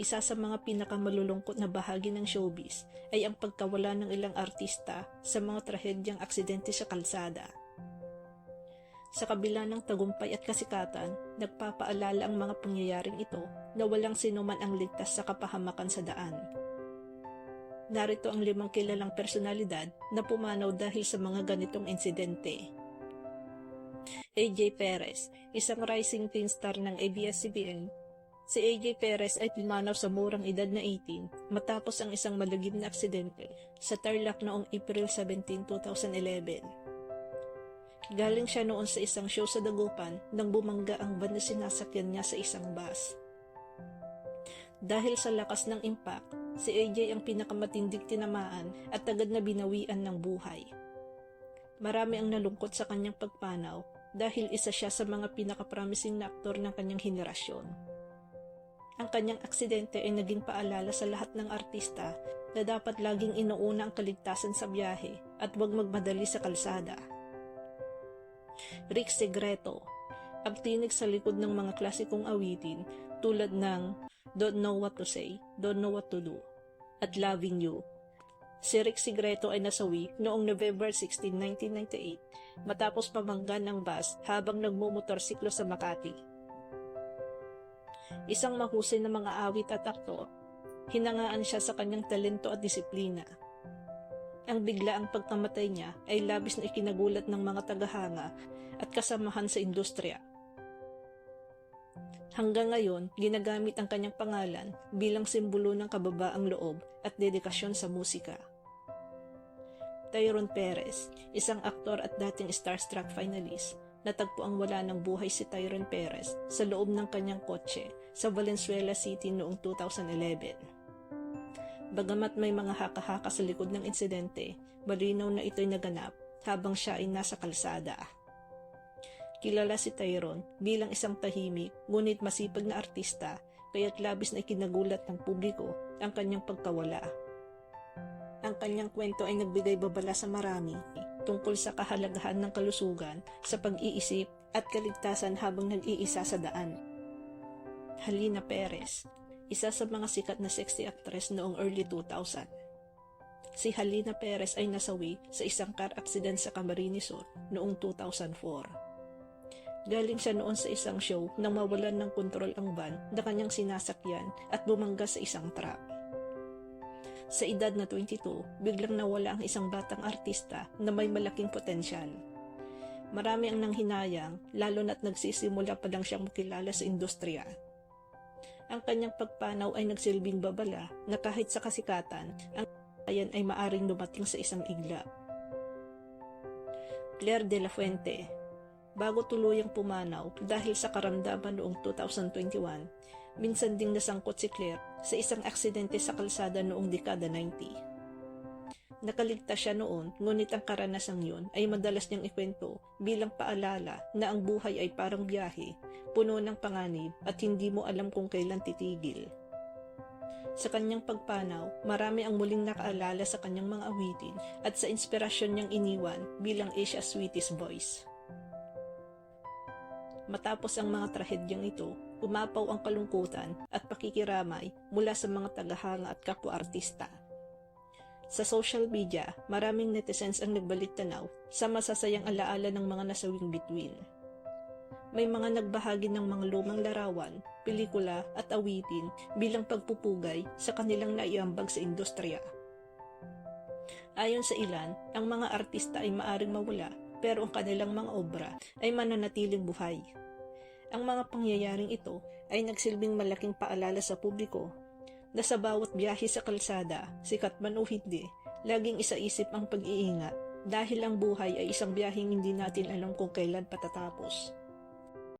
isa sa mga pinakamalulungkot na bahagi ng showbiz ay ang pagkawala ng ilang artista sa mga trahedyang aksidente sa kalsada. Sa kabila ng tagumpay at kasikatan, nagpapaalala ang mga pangyayaring ito na walang sinuman ang ligtas sa kapahamakan sa daan. Narito ang limang kilalang personalidad na pumanaw dahil sa mga ganitong insidente. AJ Perez, isang rising teen star ng ABS-CBN. Si AJ Perez ay pumanaw sa murang edad na 18 matapos ang isang malagim na aksidente sa Tarlac noong April 17, 2011. Galing siya noon sa isang show sa Dagupan nang bumangga ang van na sinasakyan niya sa isang bus. Dahil sa lakas ng impact, si AJ ang pinakamatindig tinamaan at agad na binawian ng buhay. Marami ang nalungkot sa kanyang pagpanaw dahil isa siya sa mga pinakapromising na aktor ng kanyang henerasyon. Ang kanyang aksidente ay naging paalala sa lahat ng artista na dapat laging inuuna ang kaligtasan sa biyahe at huwag magmadali sa kalsada. Rick Segreto, ang tinig sa likod ng mga klasikong awitin tulad ng Don't Know What to Say, Don't Know What to Do, at Loving You. Si Rick Segreto ay nasawi noong November 16, 1998 matapos pamangga ng bus habang nagmumotorsiklo sa Makati. Isang mahusay na mga awit at aktor, hinangaan siya sa kanyang talento at disiplina. Ang biglaang pagkamatay niya ay labis na ikinagulat ng mga tagahanga at kasamahan sa industriya. Hanggang ngayon, ginagamit ang kanyang pangalan bilang simbolo ng kababaang loob at dedikasyon sa musika. Tyrone Perez, isang aktor at dating Starstruck finalist, natagpo ang wala ng buhay si Tyrone Perez sa loob ng kanyang kotse sa Valenzuela City noong 2011. Bagamat may mga haka-haka sa likod ng insidente, malinaw na ito'y naganap habang siya ay nasa kalsada. Kilala si Tyrone bilang isang tahimik ngunit masipag na artista kaya't labis na ikinagulat ng publiko ang kanyang pagkawala. Ang kanyang kwento ay nagbigay babala sa marami tungkol sa kahalagahan ng kalusugan sa pag-iisip at kaligtasan habang nag-iisa sa daan. Halina Perez, isa sa mga sikat na sexy actress noong early 2000. Si Halina Perez ay nasawi sa isang car accident sa Camarines Sur noong 2004. Galing siya noon sa isang show nang mawalan ng kontrol ang van na kanyang sinasakyan at bumangga sa isang truck. Sa edad na 22, biglang nawala ang isang batang artista na may malaking potensyal. Marami ang nanghinayang, lalo na't nagsisimula pa lang siyang makilala sa industriya. Ang kanyang pagpanaw ay nagsilbing babala na kahit sa kasikatan, ang ayan ay maaring dumating sa isang iglap. Claire de la Fuente, bago tuluyang pumanaw dahil sa karamdaman noong 2021, minsan ding nasangkot si Claire sa isang aksidente sa kalsada noong dekada 90. Nakaligtas siya noon, ngunit ang karanasang yun ay madalas niyang ikwento bilang paalala na ang buhay ay parang biyahe, puno ng panganib at hindi mo alam kung kailan titigil. Sa kanyang pagpanaw, marami ang muling nakaalala sa kanyang mga awitin at sa inspirasyon niyang iniwan bilang Asia's sweetest voice. Matapos ang mga trahedyang ito, umapaw ang kalungkutan at pakikiramay mula sa mga tagahanga at kapwa-artista. Sa social media, maraming netizens ang nagbalik tanaw sa masasayang alaala ng mga nasawing bituin. May mga nagbahagi ng mga lumang larawan, pelikula at awitin bilang pagpupugay sa kanilang naiambag sa industriya. Ayon sa ilan, ang mga artista ay maaring mawala pero ang kanilang mga obra ay mananatiling buhay. Ang mga pangyayaring ito ay nagsilbing malaking paalala sa publiko na sa bawat biyahe sa kalsada, sikat man o hindi, laging isaisip ang pag-iingat dahil ang buhay ay isang biyaheng hindi natin alam kung kailan patatapos.